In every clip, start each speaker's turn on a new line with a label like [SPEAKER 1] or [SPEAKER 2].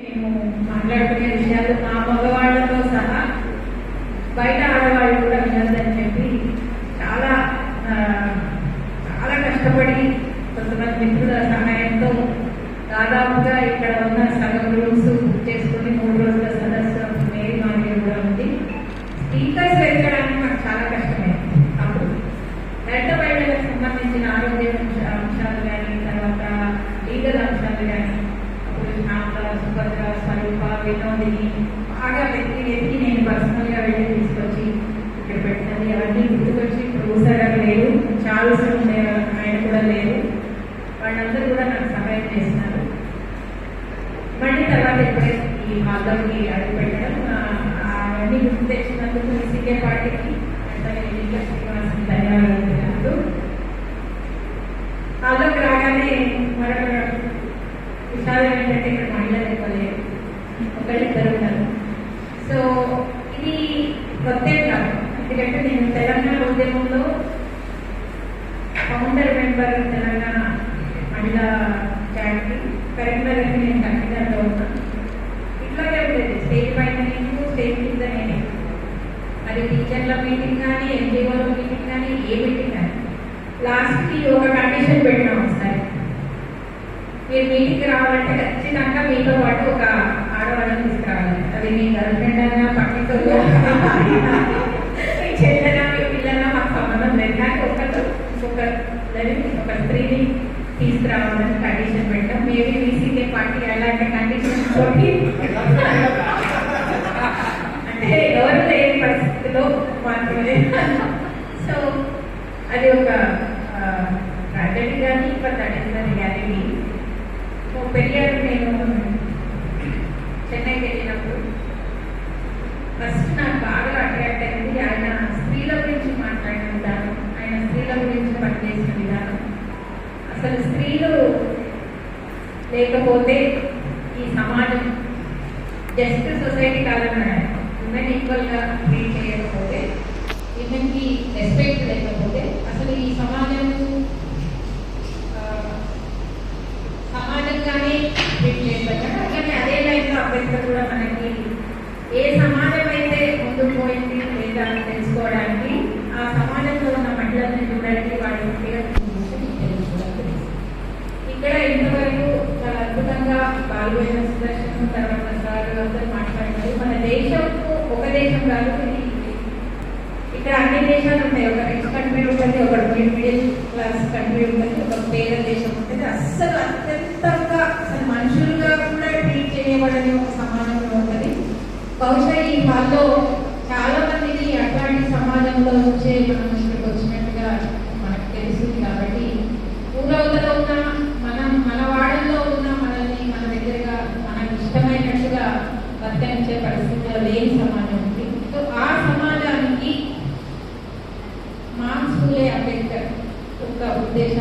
[SPEAKER 1] మేము మాట్లాడుకునే విషయాలు మా మగవాళ్ళతో సహా బయట ఆడవాళ్ళు కూడా వినొద్దని చెప్పి చాలా చాలా కష్టపడి కొంతమంది మిత్రుల సహాయంతో దాదాపుగా ఇక్కడ ఉన్న సగం రూమ్స్ బుక్ చేసుకుని మూడు రోజుల సదస్సు మేరీ మాదిరి కూడా ఉంది. స్పీకర్స్ వెతకడానికి మాకు చాలా కష్టమైంది. అప్పుడు దళిత మహిళలకు సంబంధించిన ఆరోగ్య అంశాలు కానీ తర్వాత లీగల్ అంశాలు కానీ భద్ర స్వరూప వినోదిని బాగా వెతికి వెతికి నేను పర్సనల్గా వెళ్ళి తీసుకొచ్చి ఇక్కడ పెట్టాలి అవన్నీ గుర్తుకొచ్చి ప్రొఫెసర్ గారు లేరు చార్ల్స్ ఆయన కూడా లేరు వాళ్ళందరూ కూడా నాకు సహాయం చేస్తున్నారు మళ్ళీ తర్వాత ఇప్పుడే ఈ మార్గంకి అడుగు పెట్టడం అవన్నీ గుర్తు తెచ్చినందుకు సీకే పార్టీకి వెంటనే శ్రీనివాసం ధన్యవాదాలు. తెలుపుతూ హాల్లోకి రాగానే మరొక విషయాలు ఏంటంటే ఇక్కడ మహిళలు ఎక్కువ లేరు ఒకళ్ళిద్దరు ఉన్నారు సో ఇది కొత్త కాదు ఎందుకంటే నేను తెలంగాణ ఉద్యమంలో ఫౌండర్ మెంబర్ తెలంగాణ మహిళా క్యాడ్కి కరీంనగర్కి నేను కన్వీనర్లో ఉన్నాను ఇట్లాగే ఉండేది. స్టేట్ పైన నేను స్టేట్ కింద నేనే. అది టీచర్ల మీటింగ్ కానీ ఎన్జిఓల మీటింగ్ కానీ ఏ మీటింగ్ కానీ. లాస్ట్కి ఒక కండిషన్ పెట్టినాం ఒకసారి. మీరు మీటింగ్కి రావాలంటే ఖచ్చితంగా మీతో పాటు ఒక అది మీ గర్ల్ ఫ్రెండ్ అయినా మీ చెల్లెనా మీ పిల్లనా మాకు సంబంధం లేదు. ఒకరు ఒక స్త్రీని తీసుకురావాలని కండిషన్ పెట్టాం. మేబీ వీసీకే పార్టీ అలాంటి కండిషన్ తోటి అంటే ఎవరు లేని పరిస్థితిలో మాత్రమే. సో అది ఒక ట్రాజడీ కానీ నేను చెన్నైకి వెళ్ళినప్పుడు ఫస్ట్ నాకు బాగా అట్రాక్ట్ ఆయన స్త్రీల గురించి మాట్లాడిన విధానం ఆయన స్త్రీల గురించి పనిచేసిన విధానం. అసలు స్త్రీలు లేకపోతే ఈ సమాజం జస్ట్ సొసైటీ కాదన్నాడు ఉమెన్ ఈక్వల్గా ట్రీట్ చేయకపోతే ఉమెన్కి రెస్పెక్ట్ లేకపోతే అసలు ఈ సమాజం సమాజంగానే ట్రీట్ చేయబడ్డాడు. అట్లానే అదే లైఫ్లో అంబేద్కర్ కూడా మనకి ఏ సమాజం అయితే ముందుకు పోయింది లేదా అని తెలుసుకోవడానికి ఆ సమాజంలో ఉన్న మహిళల్ని చూడడానికి వాళ్ళ వ్యక్తిగత విషయం తెలుసుకోవడానికి ఇక్కడ ఇంతవరకు చాలా అద్భుతంగా పాల్గొన్న సుదర్శనం తర్వాత సార్ మాట్లాడారు. మన దేశంకు ఒక దేశం కాదు ఇక్కడ అన్ని దేశాలు ఉంటాయి ఒక రిచ్ కంట్రీ ఉంటుంది ఒక మిడిల్ క్లాస్ కంట్రీ ఉంటుంది ఒక పేద దేశం ఉంటుంది. అస్సలు అత్యంతంగా అసలు మనుషులుగా కూడా ట్రీట్ చేయబడని ఒక సమాజంలో ఉంటుంది. బహుశా ఈ హాల్లో చాలా మందిని అట్లాంటి సమాజంలో నుంచే మనం ఇక్కడికి వచ్చినట్టుగా మనకు తెలుస్తుంది కాబట్టి ఊరవతలో ఉన్న మనం మన వాడల్లో ఉన్న మనల్ని మన దగ్గరగా మనకు ఇష్టమైనట్టుగా వర్తించే పరిస్థితిలో లేని సమాజం ఉంది సో ఆ సమాజానికి మామ్ స్కూలే అంబేద్కర్ ఒక ఉద్దేశ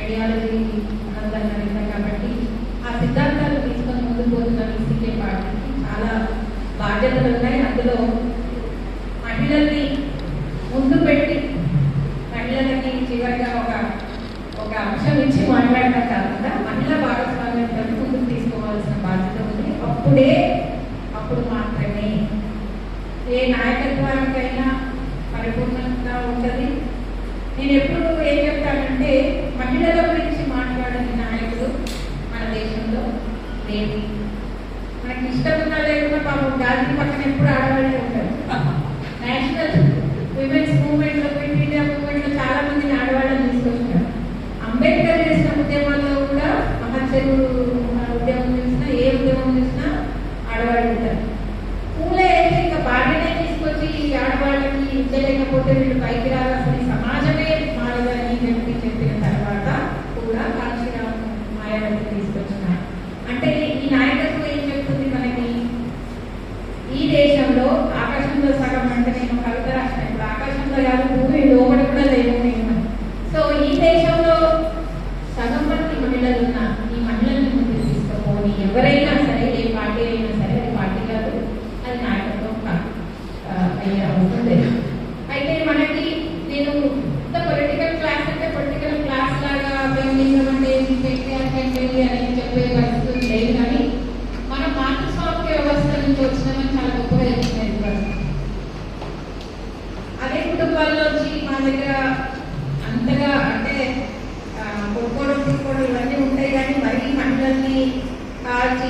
[SPEAKER 1] ఐడియాలజీ అన్నదన్న విధంగా కాబట్టి ఆ సిద్ధాంతాలు తీసుకొని ముందుకు పోతున్న సీకే పార్టీకి చాలా బాధ్యతలు ఉన్నాయి అందులో మహిళల్ని ముందు పెట్టి మహిళలకి చివరిగా ఒక ఒక అంశం ఇచ్చి మాట్లాడటం కాకుండా మహిళా భాగస్వామ్యంతో ముందుకు తీసుకోవాల్సిన బాధ్యత ఉంది అప్పుడే అప్పుడు మాత్రమే. ఏ నాయకత్వానికైనా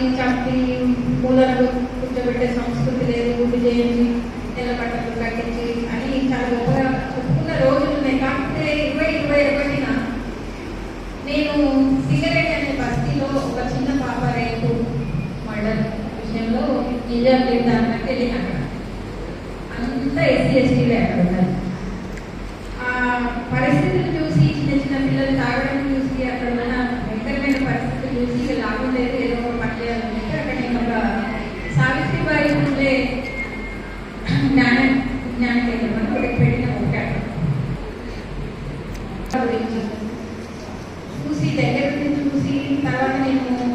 [SPEAKER 1] in company చూసి దగ్గర నుంచి చూసి తర్వాత నేను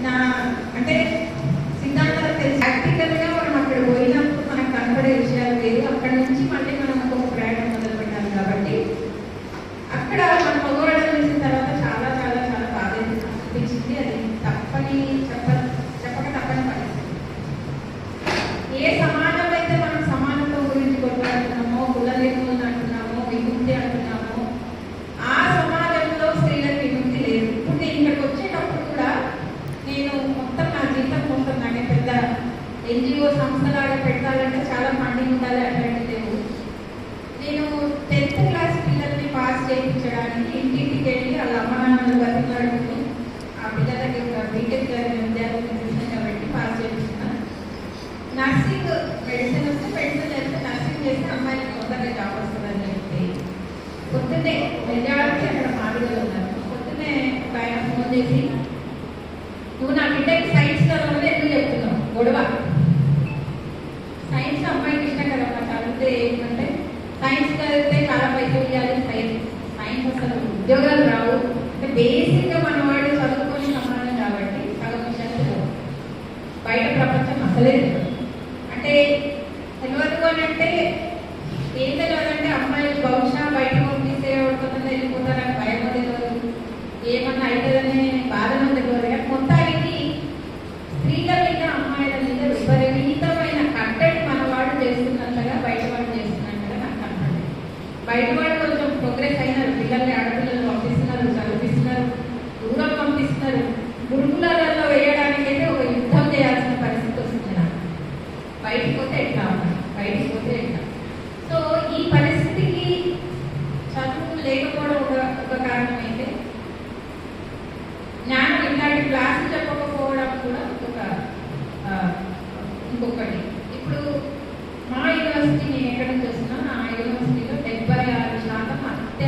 [SPEAKER 1] నా అంటే picture on an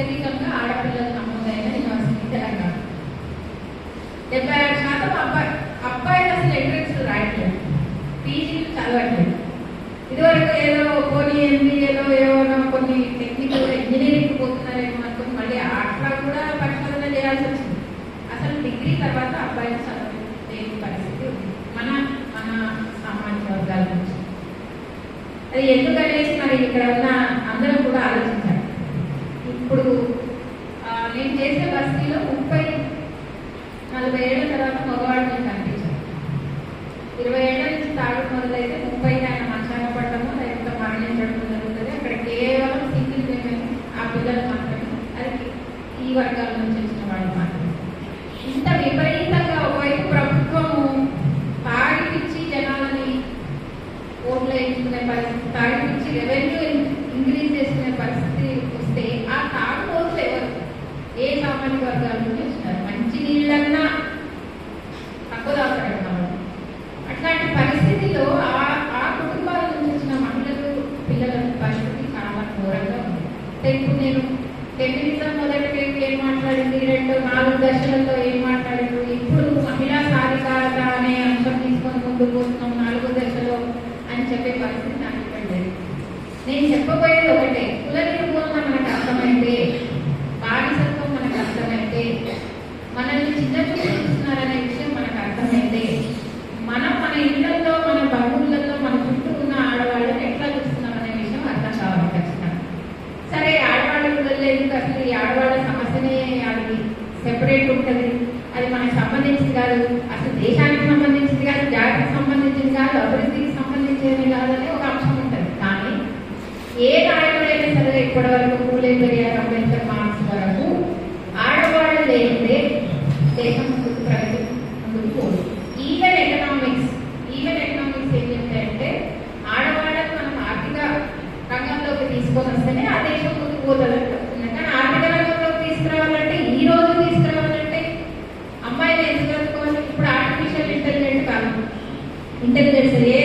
[SPEAKER 1] అత్యధికంగా ఆడపిల్లలు నమోదైన యూనివర్సిటీ తెలంగాణ. డెబ్బై ఆరు శాతం అబ్బాయి అబ్బాయిలు అసలు ఎంట్రెన్స్ రాయట్లేదు. పీజీలు చదవట్లేదు. ఇదివరకు ఏదో కొన్ని ఎంబీఏలో ఏమైనా కొన్ని టెక్నికల్ ఇంజనీరింగ్ పోతున్నారేమో అనుకుని మళ్ళీ అట్లా కూడా పరిశోధన చేయాల్సి వచ్చింది. అసలు డిగ్రీ తర్వాత అబ్బాయిలు చదవలేని పరిస్థితి ఉంది. మన మన సామాజిక వర్గాల నుంచి. అది ఎందుకనేసి మరి ఇక్కడ ఉన్న పిల్లలు మాత్రమే అది ఈ వర్గాల నుంచి వచ్చిన వాళ్ళు మాత్రమే. ఇంత విపరీతంగా ఒకవైపు ప్రభుత్వము తాడిపిచ్చి జనాలని ఓట్లు వేయించుకునే పరిస్థితి తాడిపిచ్చి రెవెన్యూ తీసుకొని వస్తేనే ఆ దేశం పోతుంది. కానీ ఆర్థిక రంగంలోకి తీసుకురావాలంటే ఈ రోజు తీసుకురావాలంటే అమ్మాయిని ఎందుకు ఇప్పుడు ఆర్టిఫిషియల్ ఇంటెలిజెంట్ కాదు. ఇంటెలిజెన్స్ ఏ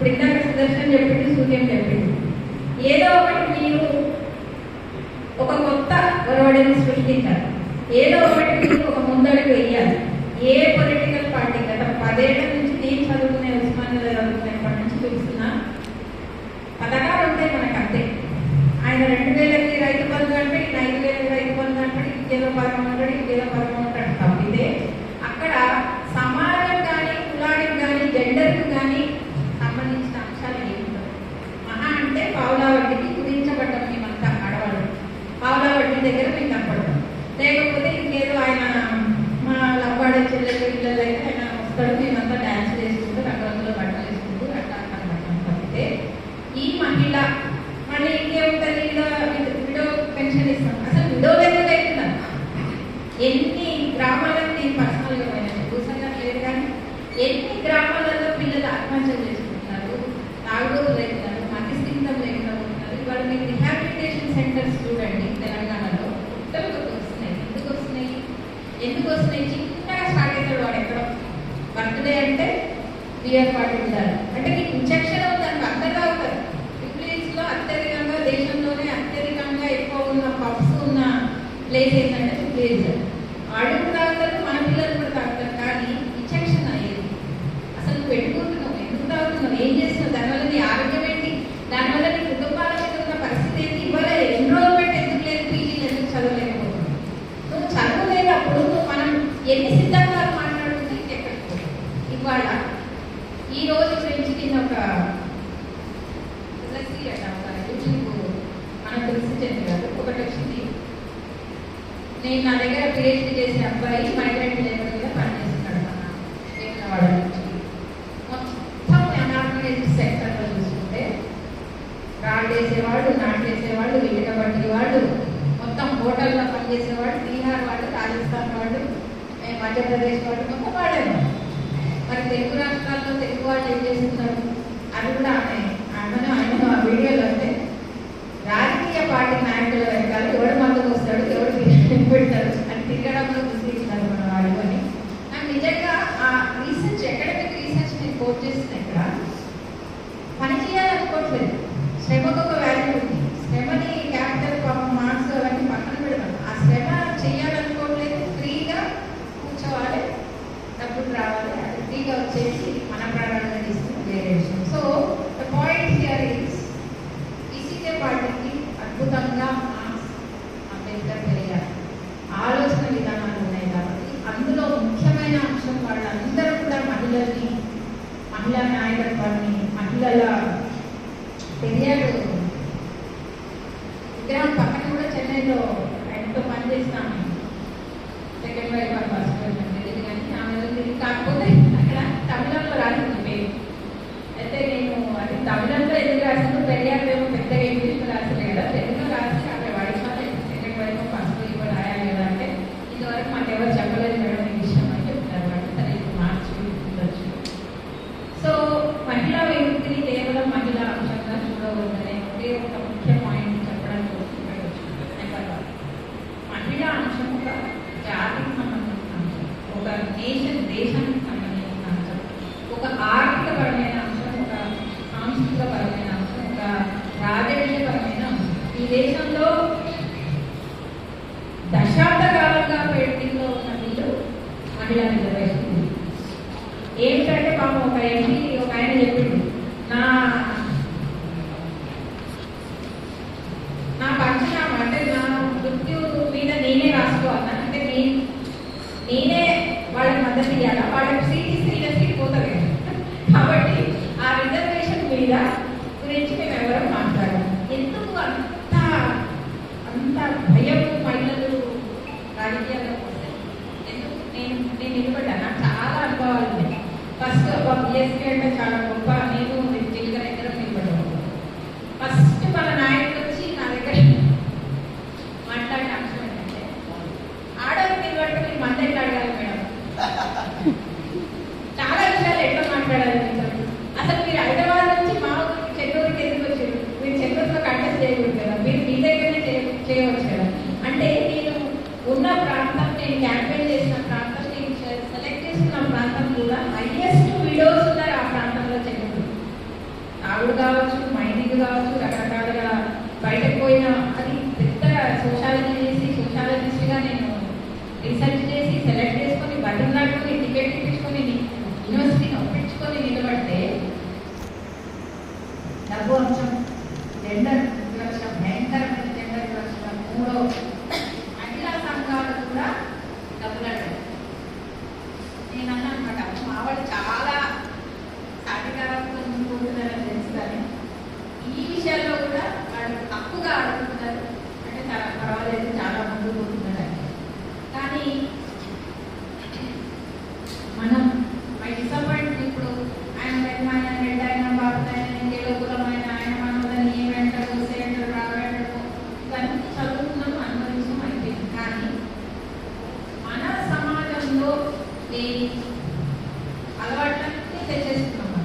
[SPEAKER 1] ఇప్పుడు ఇందాక సుదర్శన్ చెప్పింది సూర్యం చెప్పింది. ఏదో ఒకటి మీరు ఒక కొత్త ఒరవడిని సృష్టించాలి. ఏదో ఒకటి మీరు ఒక ముందడుగు వేయాలి. ఏ పొలిటికల్ పార్టీ గత పదేళ్ళ ఏర్పాటు తెలుగు రాష్ట్రాల్లో తెలుగు వాళ్ళు ఏం చేస్తున్నారు అది కూడా ఆమె ఆమెను ఆయన ఆ వీడియోలో అంటే రాజకీయ పార్టీ నాయకుల వెనకాల ఎవడు మద్దతు వస్తాడు ఎవడు పెడతాడు అని తిరగడంలో సోదరుని మహిళా నాయకత్వాన్ని మహిళల పెరియాడు విగ్రహం పక్కన కూడా చెన్నైలో ఎంతో పనిచేస్తాను second wife or first wife అని తెలియదు కానీ ఆమె తెలియదు. కాకపోతే అక్కడ తమిళంలో రాసింది పేరు. అయితే నేను అది తమిళంలో ఎందుకు రాసిందో పెరియాడు ఏమో పెద్దగా నేషన్ దేశానికి సంబంధించిన అంశం ఒక ఆర్థికపరమైన అంశం ఒక సాంస్కృతికపరమైన అంశం ఒక రాజకీయపరమైన అంశం. ఈ దేశంలో దశాబ్ద కాలంగా పెయింటింగ్లో ఉన్న వీళ్ళు మహిళా రిజర్వేషన్ ఏంటంటే పాపం ఒక ఎంపీ ఒక ఆయన నేను నిలబడ్డా నాకు చాలా అనుభవాలు ఉన్నాయి. ఫస్ట్ ఒక బిఎస్పీ అంటే చాలా గొప్ప పట్టుకొని నిలబడితే ఈ అలవాట్లన్నీ తెచ్చేసుకున్నాం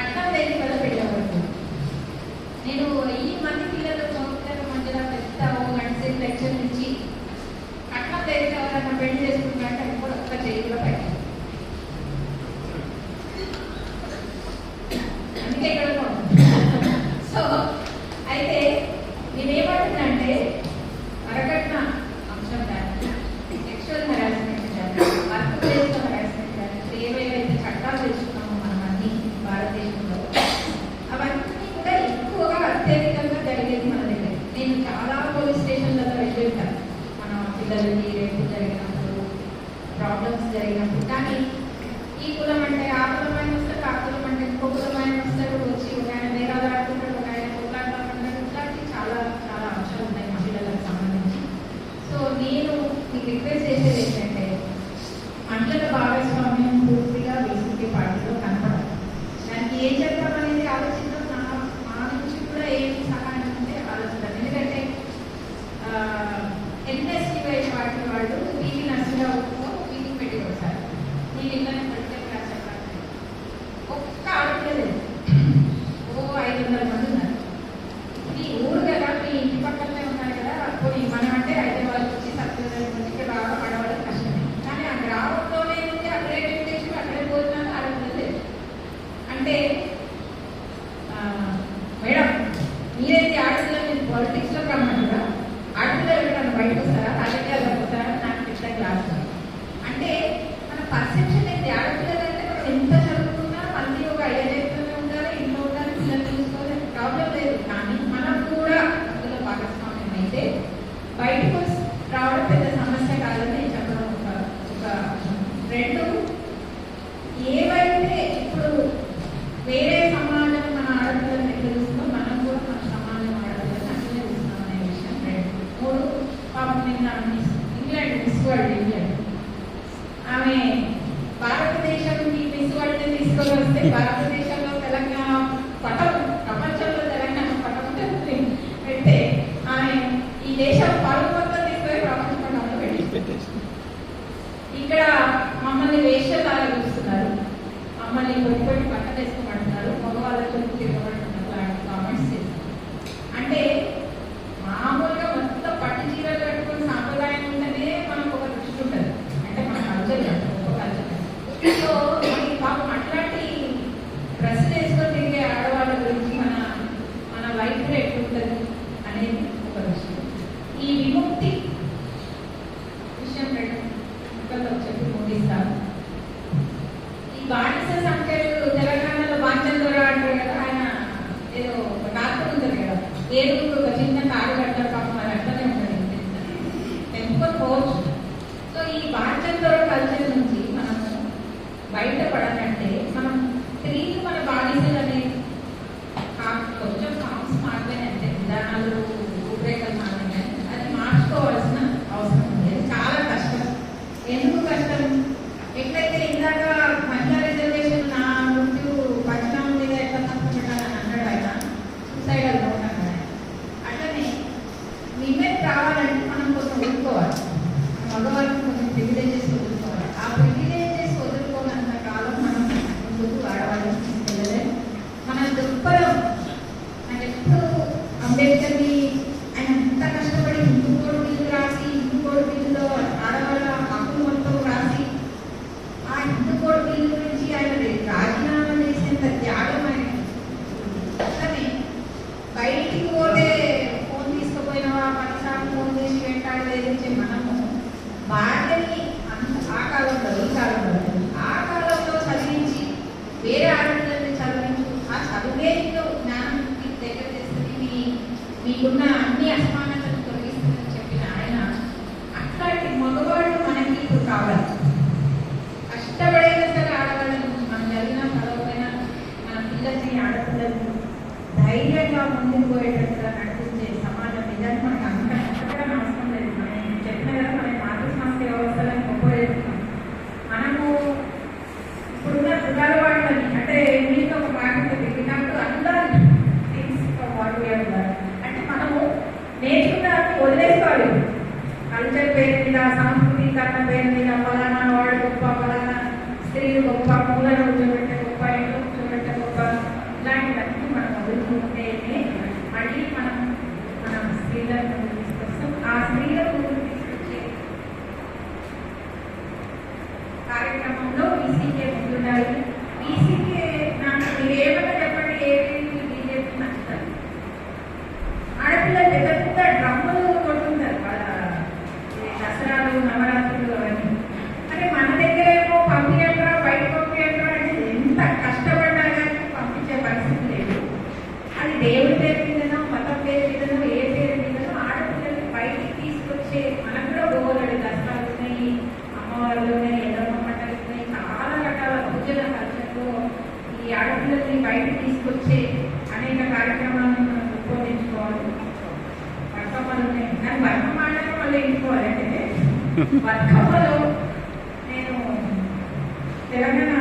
[SPEAKER 1] అట్లా లేని వల్ల పెళ్ళవరకు. నేను ఈ మంది పిల్లలు చదువుతారు మధ్యలో పెద్ద ఒక గంట సేపు లెక్చర్ నుంచి అట్లా తెలియదు ఎవరైనా పెళ్ళి చేసుకుంటారంటే అది కూడా ఒక్క చేయి పెట్టాను. జరిగి రేపు జరిగినప్పుడు ప్రాబ్లమ్స్ జరిగినప్పుడు. కానీ ఈ కులం అంటే ఆ కులం ఇంగ్లాండ్ మిస్ వరల్డ్ ఇంగ్లాండ్ ఆమె భారతదేశం మిస్ వరల్డ్ తీసుకొని భారతదేశంలో తెలంగాణ పటం ప్రపంచంలో తెలంగాణ పటం పెడితే ఆమె ఈ దేశం పరుగు మొత్తం తీసుకొని ప్రపంచ పటంలో ఇక్కడ మమ్మల్ని వేషధార చూస్తున్నారు. మమ్మల్ని కొట్టి పక్కన వేసుకోమంటున్నారు మగవాళ్ళతో ఈ విముక్తి Cảm ơn. ఆయన అట్లాంటి మగవాళ్ళు మనకి కావాలి కష్టపడైనా సరే ఆడవాళ్ళు మనం చదివినా చదవకపోయినా మన పిల్లల్ని ఆడపిల్లల్ని ధైర్యంగా ముందుకు పోయేటట్టుగా నడిపించే సమాజం ఇదని మనకు కట్నం పేరు మీద ఫలానా వాడు గొప్ప ఫలానా స్త్రీలు గొప్ప మూలను కూర్చోబెట్టే గొప్ప ఇంట్లో కూర్చోబెట్టే గొప్ప. ఇలాంటివన్నీ మనం వదులుకుంటేనే మళ్ళీ మనం మనం స్త్రీలను వర్కబుల్ ఎందుకు అంటే నేను తెలంగాణ